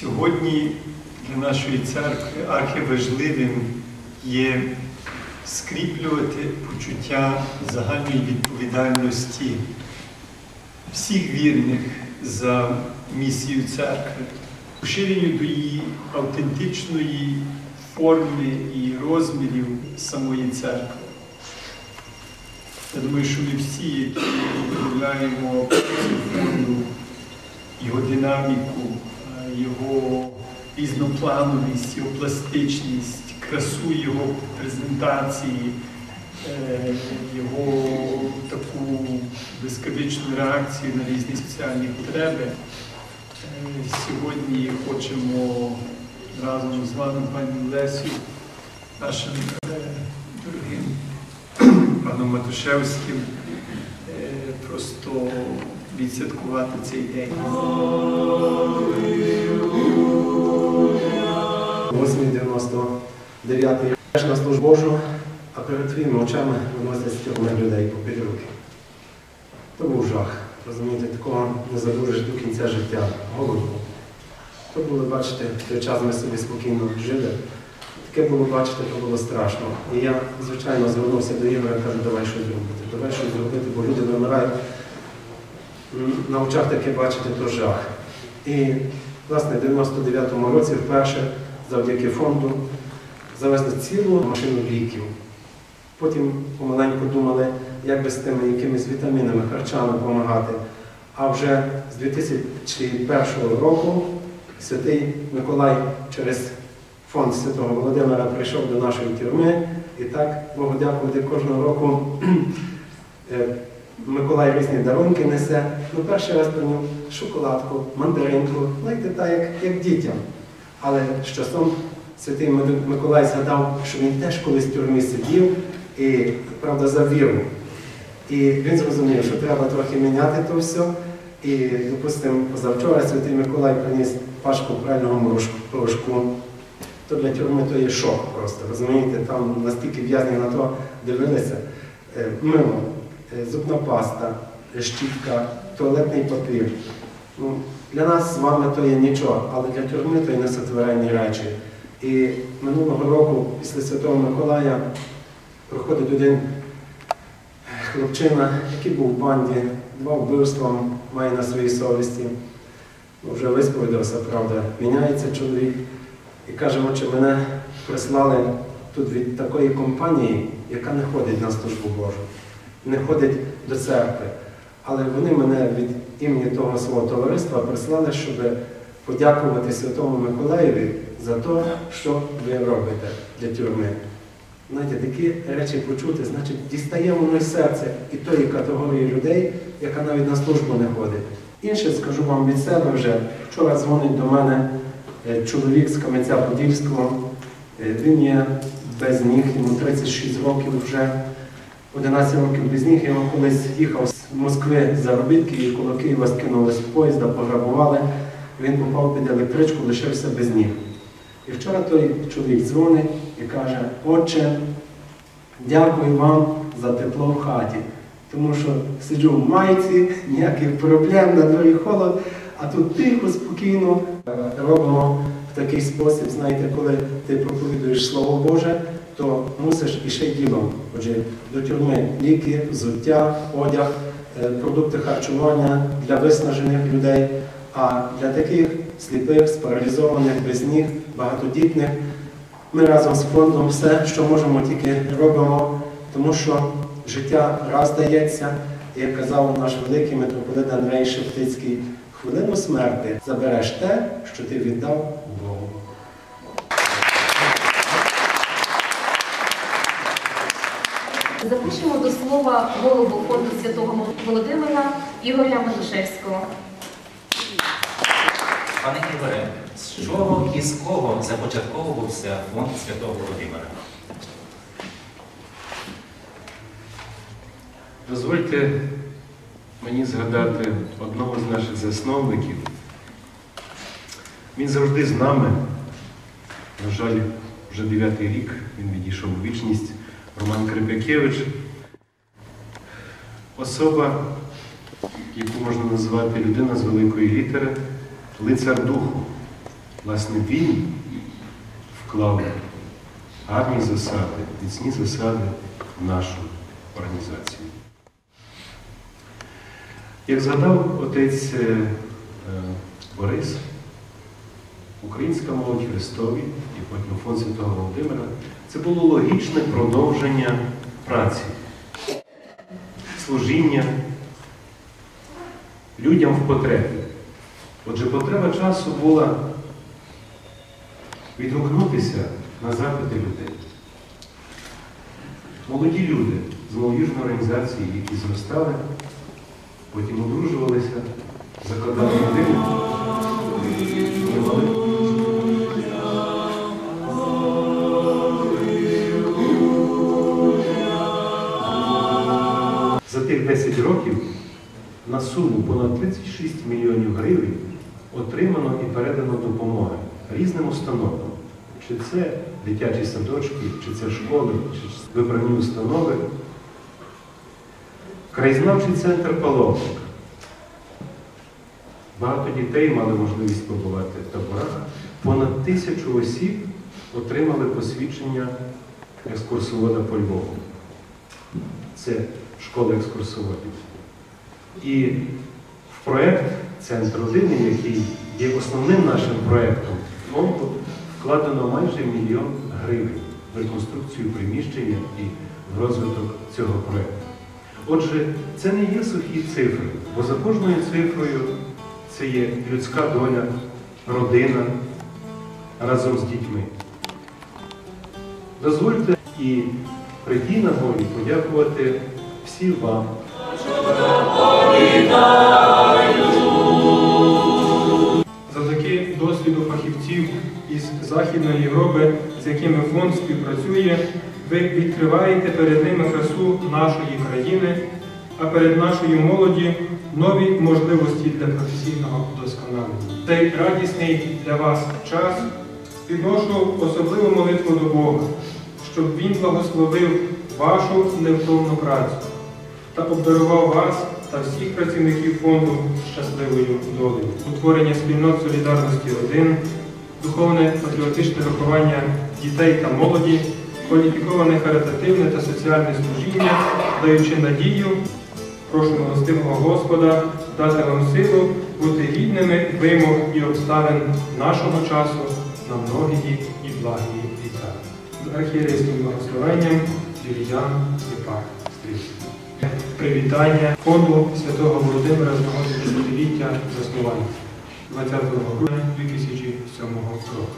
Сьогодні для нашої церкви архиважливим є скріплювати почуття загальної відповідальності всіх вірних за місію церкви, поширенню до її автентичної форми і розмірів самої церкви. Я думаю, що ми всі, які управляємо цю форму, його динаміку його різноплановість, його пластичність, красу його презентації, е, його таку безконечну реакцію на різні спеціальні потреби. Е, Сьогодні хочемо разом з вами, пані Лесю, нашим е, дорогим паном Матушевським, відсвяткувати цей день. 899 Теж на службу Божу, а перед твоїми очами виносять стілних людей по під руки. То був жах. Розумієте, такого не забудеш до кінця життя. Голоду. То було, бачите, в той час ми собі спокійно жили. Таке було, бачите, то було страшно. І я, звичайно, звернувся до Ігоря кажу, давай щось зробити. Давай щось зробити, бо люди вимирають. На очах таке бачите, то жах. І, власне, в 99-му році вперше завдяки фонду завезли цілу машину ліків. Потім помаленьку думали, як би з тими якимись вітамінами, харчами допомагати. А вже з 2001 року святий Миколай через фонд Святого Володимира прийшов до нашої тюрми. І так, Богу дякувати, кожного року е, Миколай різні дарунки несе. Ну, перший раз приніс шоколадку, мандаринку, знаєте, так, як, як дітям. Але з часом святий Миколай згадав, що він теж колись в тюрмі сидів і, правда, за віру. І він зрозумів, що треба трохи міняти то все. І, допустимо, позавчора святий Миколай приніс пашку прального порошку. То для тюрми то є шок просто. Розумієте, там настільки в'язні на то дивилися. Е, Мило, зубна паста, е, щітка, туалетний папір. Ну, для нас з вами то є нічого, але для тюрми то є несотворенні речі. І минулого року, після Святого Миколая, проходить один хлопчина, який був в банді, два вбивства має на своїй совісті. Ну, Вже висповідався, правда, міняється чоловік. І каже, отче, мене прислали тут від такої компанії, яка не ходить на службу Божу, не ходить до церкви. Але вони мене від імені того свого товариства прислали, щоб подякувати Святому Миколаєві за те, що ви робите для тюрми. Знаєте, такі речі почути, значить, дістає воно з серця і тої категорії людей, яка навіть на службу не ходить. Інше скажу вам від себе вже. Вчора дзвонить до мене е, чоловік з Кам'янця-Подільського. Е, Він є без ніг, йому 36 років вже, 11 років без ніг. Я колись їхав з Москви за заробітки і коло Києва скинули з поїзда, пограбували. Він попав під електричку, лишився без ніг. І вчора той чоловік дзвонить і каже, отче, дякую вам за тепло в хаті. Тому що сиджу в майці, ніяких проблем, на дворі холод, а тут тихо, спокійно е, робимо в такий спосіб, знаєте, коли ти проповідуєш Слово Боже, то мусиш іще ділом. Отже, до тюрми ліки, взуття, одяг, е, продукти харчування для виснажених людей. А для таких сліпих, спаралізованих, без ніг, багатодітних, ми разом з фондом все, що можемо, тільки робимо, тому що життя раз дається, як казав наш великий митрополит Андрей Шептицький, хвилину смерти забереш те, що ти віддав Богу. Запишемо до слова голову фонду святого Володимира Ігоря Матушевського. Пане Ігоре, з чого і з кого започатковувався фонд Святого Володимира? Дозвольте мені згадати одного з наших засновників. Він завжди з нами. На жаль, вже дев'ятий рік він відійшов у вічність. Роман Крипякевич. Особа, яку можна назвати людина з великої літери, лицар духу. Власне, він вклав гарні засади, міцні засади в нашу організацію. Як згадав отець е, е, Борис, українська молодь Христові і потім фонд Святого Володимира це було логічне продовження праці, служіння людям в потребі. Отже, потреба часу була відгукнутися на запити людей. Молоді люди з молодіжної організації, які зростали, потім одружувалися, закладали родини, За тих 10 років на суму понад 36 мільйонів гривень отримано і передано допомоги різним установам. Чи це дитячі садочки, чи це школи, чи вибрані установи. Краєзнавчий центр Паломник. Багато дітей мали можливість побувати в таборах. Понад тисячу осіб отримали посвідчення екскурсовода по Львову. Це школа екскурсоводів. І в проєкт Центр родини, який є основним нашим проєктом вкладено майже мільйон гривень в реконструкцію приміщення і в розвиток цього проєкту. Отже, це не є сухі цифри, бо за кожною цифрою це є людська доля, родина разом з дітьми. Дозвольте і при тій нагоді подякувати всім вам. Завдяки досвіду фахівців із Західної Європи, з якими фонд співпрацює, ви відкриваєте перед ними красу нашої країни, а перед нашою молоді нові можливості для професійного вдосконалення. Цей радісний для вас час підношу особливу молитву до Бога, щоб Він благословив вашу невтомну працю та обдарував вас та всіх працівників фонду щасливою долею. Утворення спільнот солідарності родин, духовне патріотичне виховання дітей та молоді, кваліфіковане харитативне та соціальне служіння, даючи надію, прошу милостивого Господа дати вам силу бути гідними вимог і обставин нашого часу на многії і благі літа. З архієрейським благословенням Юріян Єпар Стрільський. Привітання фонду Святого Володимира з нагоди десятиліття заснування 20 грудня 2007 року.